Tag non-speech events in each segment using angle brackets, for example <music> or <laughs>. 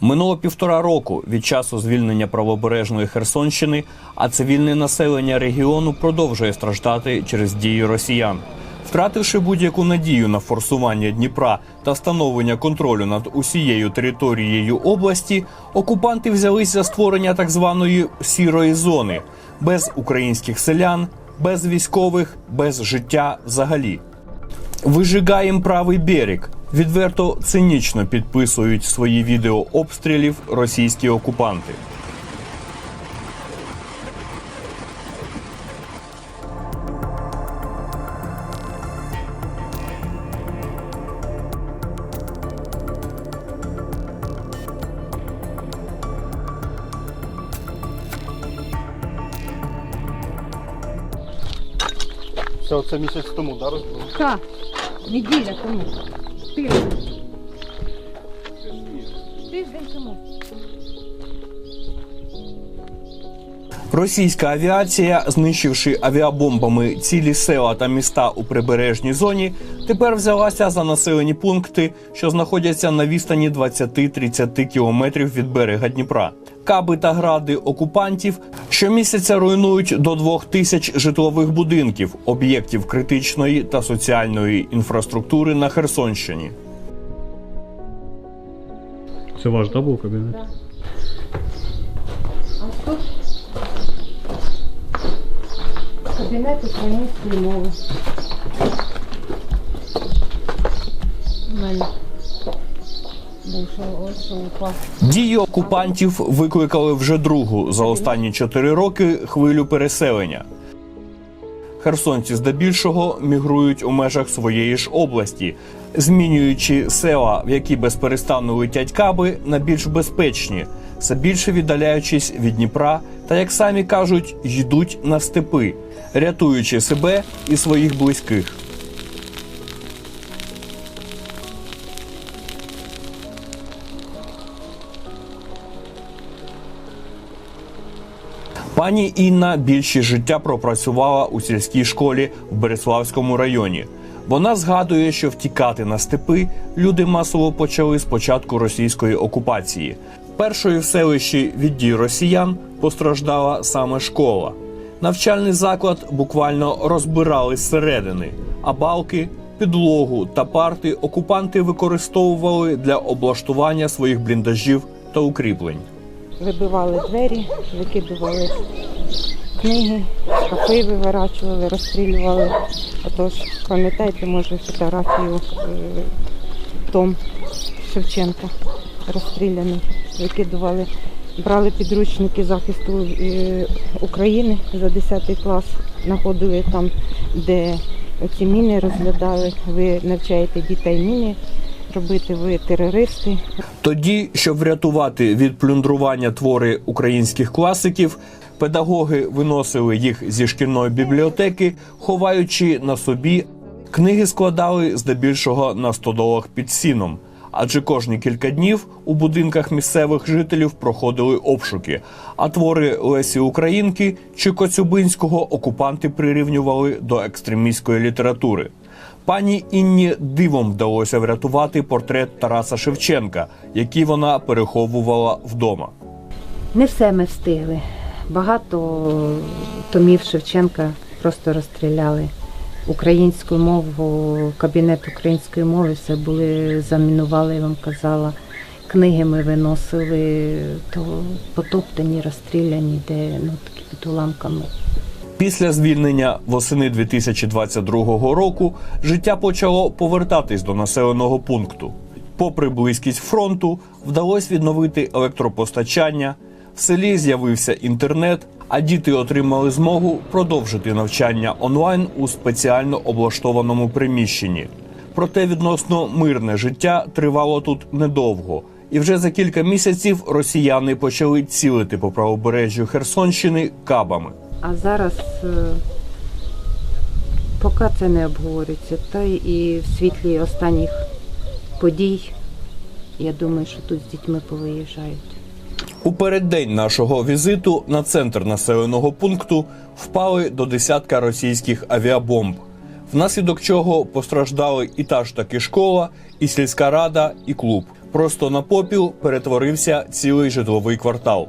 Минуло півтора року від часу звільнення правобережної Херсонщини, а цивільне населення регіону продовжує страждати через дії росіян. Втративши будь-яку надію на форсування Дніпра та встановлення контролю над усією територією області, окупанти взялись за створення так званої сірої зони без українських селян, без військових, без життя взагалі. Вижигаєм правий берег. Відверто цинічно підписують свої відео обстрілів російські окупанти. Це оце місяць тому, да, розбили? Так, неділя тому. Тиждень. Тиждень тому. Російська авіація, знищивши авіабомбами цілі села та міста у прибережній зоні, тепер взялася за населені пункти, що знаходяться на відстані 20-30 кілометрів від берега Дніпра. Каби та гради окупантів щомісяця руйнують до двох тисяч житлових будинків, об'єктів критичної та соціальної інфраструктури на Херсонщині. Це ваш, да, був кабінет? А тут кабінет української мови. У мене вийшов ось що упав. Дії окупантів викликали вже другу за останні чотири роки хвилю переселення. Херсонці здебільшого мігрують у межах своєї ж області, змінюючи села, в які безперестану летять каби, на більш безпечні, все більше віддаляючись від Дніпра та, як самі кажуть, йдуть на степи, рятуючи себе і своїх близьких. Пані Інна більшість життя пропрацювала у сільській школі в Береславському районі. Вона згадує, що втікати на степи люди масово почали з початку російської окупації. Першою в селищі від дій росіян постраждала саме школа. Навчальний заклад буквально розбирали зсередини, а балки, підлогу та парти окупанти використовували для облаштування своїх бліндажів та укріплень. Вибивали двері, викидували книги, шкафи виворачували, розстрілювали. Отож, пам'ятаєте, може, фотографію е, Том Шевченка розстріляний, викидували. Брали підручники захисту е, України за 10 клас, знаходили там, де ці міни розглядали. Ви навчаєте дітей міни робити, ви терористи. Тоді, щоб врятувати від плюндрування твори українських класиків, педагоги виносили їх зі шкільної бібліотеки, ховаючи на собі. Книги складали здебільшого на стодолах під сіном. Адже кожні кілька днів у будинках місцевих жителів проходили обшуки, а твори Лесі Українки чи Коцюбинського окупанти прирівнювали до екстремістської літератури. Пані Інні дивом вдалося врятувати портрет Тараса Шевченка, який вона переховувала вдома. Не все ми встигли. Багато томів Шевченка просто розстріляли. Українську мову, кабінет української мови все були замінували, я вам казала. Книги ми виносили, то потоптані, розстріляні, де ну такі під уламками. Після звільнення восени 2022 року життя почало повертатись до населеного пункту. Попри близькість фронту, вдалося відновити електропостачання. В селі з'явився інтернет, а діти отримали змогу продовжити навчання онлайн у спеціально облаштованому приміщенні. Проте відносно мирне життя тривало тут недовго, і вже за кілька місяців росіяни почали цілити по правобережжю Херсонщини кабами. А зараз, е, поки це не обговорюється, та і в світлі останніх подій, я думаю, що тут з дітьми повиїжджають. У переддень нашого візиту на центр населеного пункту впали до десятка російських авіабомб, внаслідок чого постраждали і та ж таки школа, і сільська рада, і клуб. Просто на попіл перетворився цілий житловий квартал.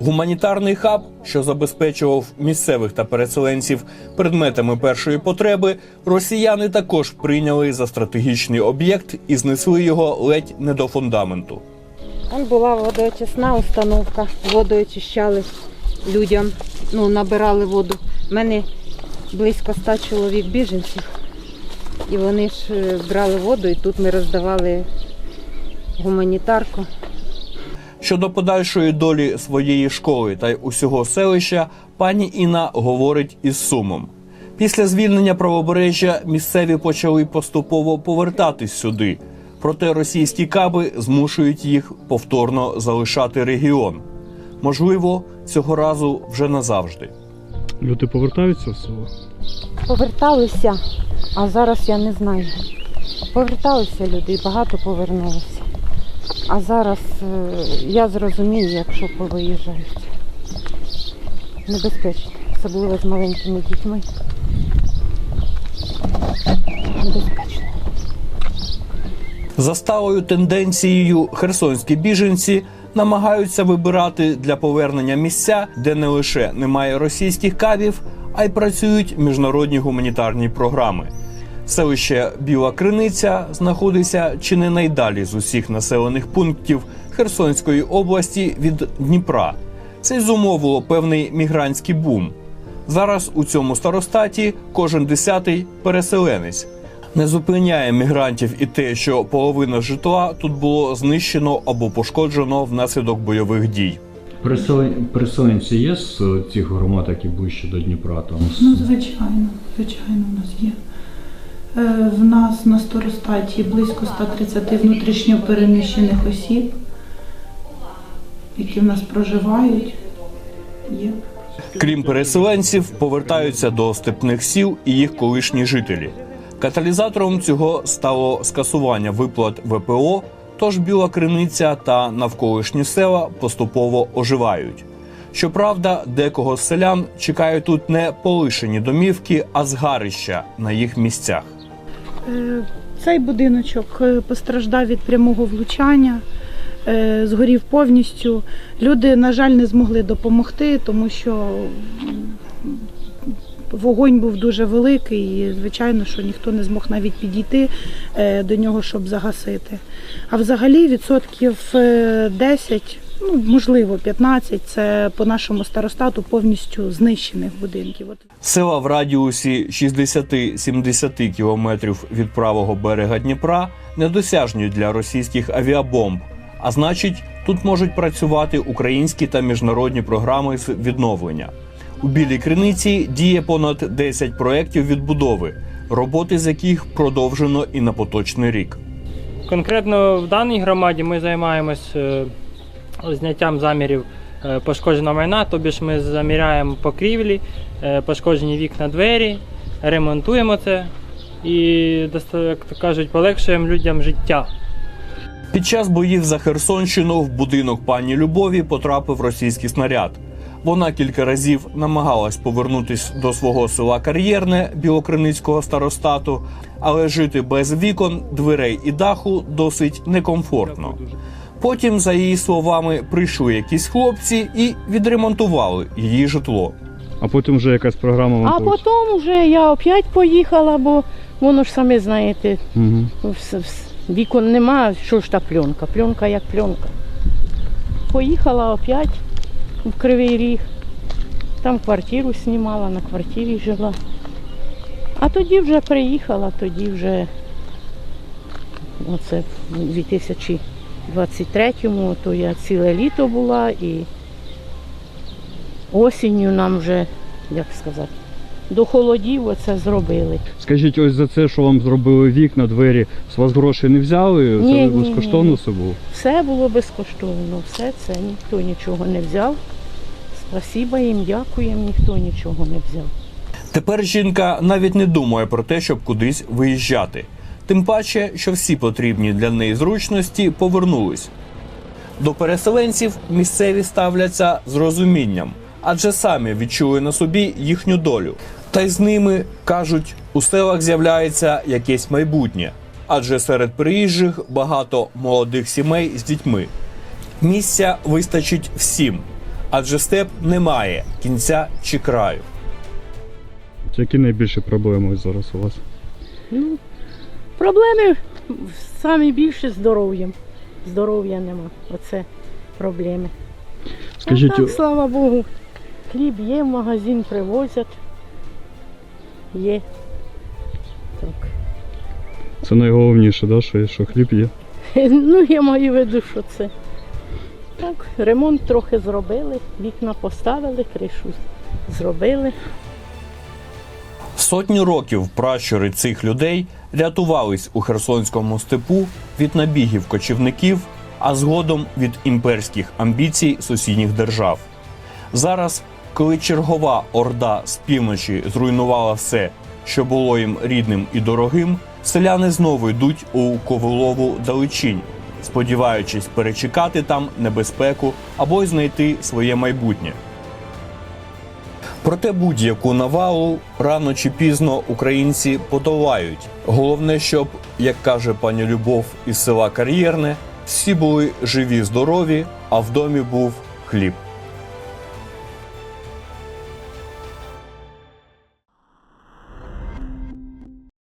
Гуманітарний хаб, що забезпечував місцевих та переселенців предметами першої потреби, росіяни також прийняли за стратегічний об'єкт і знесли його ледь не до фундаменту. Там була водоочисна установка, воду очищали людям, ну, набирали воду. У мене близько ста чоловік біженців. І вони ж е, брали воду, і тут ми роздавали гуманітарку. Щодо подальшої долі своєї школи та й усього селища, пані Інна говорить із сумом. Після звільнення правобережжя місцеві почали поступово повертатись сюди, проте російські каби змушують їх повторно залишати регіон. Можливо, цього разу вже назавжди. Люди повертаються в село? Поверталися, а зараз я не знаю. Поверталися люди, і багато повернулося. А зараз е, я зрозумію, якщо повиїжджають. Небезпечно, особливо з маленькими дітьми. Небезпечно. За сталою тенденцією херсонські біженці намагаються вибирати для повернення місця, де не лише немає російських кабів, а й працюють міжнародні гуманітарні програми. Селище Біла Криниця знаходиться чи не найдалі з усіх населених пунктів Херсонської області від Дніпра. Це й зумовило певний мігрантський бум. Зараз у цьому старостаті кожен десятий переселенець. Не зупиняє мігрантів і те, що половина житла тут було знищено або пошкоджено внаслідок бойових дій. Переселен... Переселенці є з цих громад, які ближче до Дніпра? Там Ну, звичайно, звичайно, у нас є. Е, В нас на Старостаті близько 130 внутрішньо переміщених осіб, які в нас проживають. Є. Крім переселенців, повертаються до степних сіл і їх колишні жителі. Каталізатором цього стало скасування виплат ВПО, тож Біла Криниця та навколишні села поступово оживають. Щоправда, декого з селян чекають тут не полишені домівки, а згарища на їх місцях. Е, Цей будиночок е, постраждав від прямого влучання, е, згорів повністю. Люди, на жаль, не змогли допомогти, тому що вогонь був дуже великий, і звичайно, що ніхто не змог навіть підійти до нього, щоб загасити. А взагалі відсотків е, 10, ну можливо 15, це по нашому старостату повністю знищених будинків. Села в радіусі 60-70 кілометрів від правого берега Дніпра недосяжні для російських авіабомб. А значить, тут можуть працювати українські та міжнародні програми з відновлення. У білій криниці діє понад 10 проєктів відбудови, роботи з яких продовжено і на поточний рік. Конкретно в даній громаді ми займаємось е, зняттям замірів е, пошкодженого майна, тобі ж ми заміряємо покрівлі, е, пошкоджені вікна, двері, ремонтуємо це і, як то кажуть, полегшуємо людям життя. Під час боїв за Херсонщину в будинок пані Любові потрапив російський снаряд. Вона кілька разів намагалась повернутись до свого села Кар'єрне Білокриницького старостату, але жити без вікон, дверей і даху досить некомфортно. Потім, за її словами, прийшли якісь хлопці і відремонтували її житло. А потім вже якась програма вам А потім вже я опять поїхала, бо воно ж самі знаєте, Мгм. вс- вс- вікон нема, що ж та пленка, пленка як пленка. Поїхала опять в Кривий Ріг, там квартиру знімала, на квартирі жила. А тоді вже приїхала, тоді вже оце в 2023-му, то я ціле літо була і осінню нам вже, як сказати, до холодів оце зробили. Скажіть, ось за це, що вам зробили вікна, двері, з вас грошей не взяли? Ні, це ні, безкоштовно ні. все було? Все було безкоштовно, все це ніхто нічого не взяв. Спасіба їм, дякуємо, ніхто нічого не взяв. Тепер жінка навіть не думає про те, щоб кудись виїжджати. Тим паче, що всі потрібні для неї зручності повернулись. До переселенців місцеві ставляться з розумінням, адже самі відчули на собі їхню долю. Та й з ними кажуть, у селах з'являється якесь майбутнє. адже серед приїжджих багато молодих сімей з дітьми. Місця вистачить всім, адже степ не має кінця чи краю. Які найбільші проблеми зараз у вас? Ну, проблеми самі більше з здоров'ям. Здоров'я нема. Оце проблеми. Скажіть, а так, слава Богу, хліб є, в магазин привозять. Є. Так. це найголовніше, да, що, що хліб є. <laughs> Ну, я маю в виду, що це. Так, ремонт трохи зробили, вікна поставили, кришу зробили. Сотні років пращури цих людей рятувались у Херсонському степу від набігів кочівників, а згодом від імперських амбіцій сусідніх держав. Зараз, коли чергова орда з півночі зруйнувала все, що було їм рідним і дорогим, селяни знову йдуть у Ковилову далечінь, сподіваючись перечекати там небезпеку або й знайти своє майбутнє. Проте будь-яку навалу рано чи пізно українці подолають. Головне, щоб, як каже пані Любов із села Кар'єрне, всі були живі, здорові, а в домі був хліб.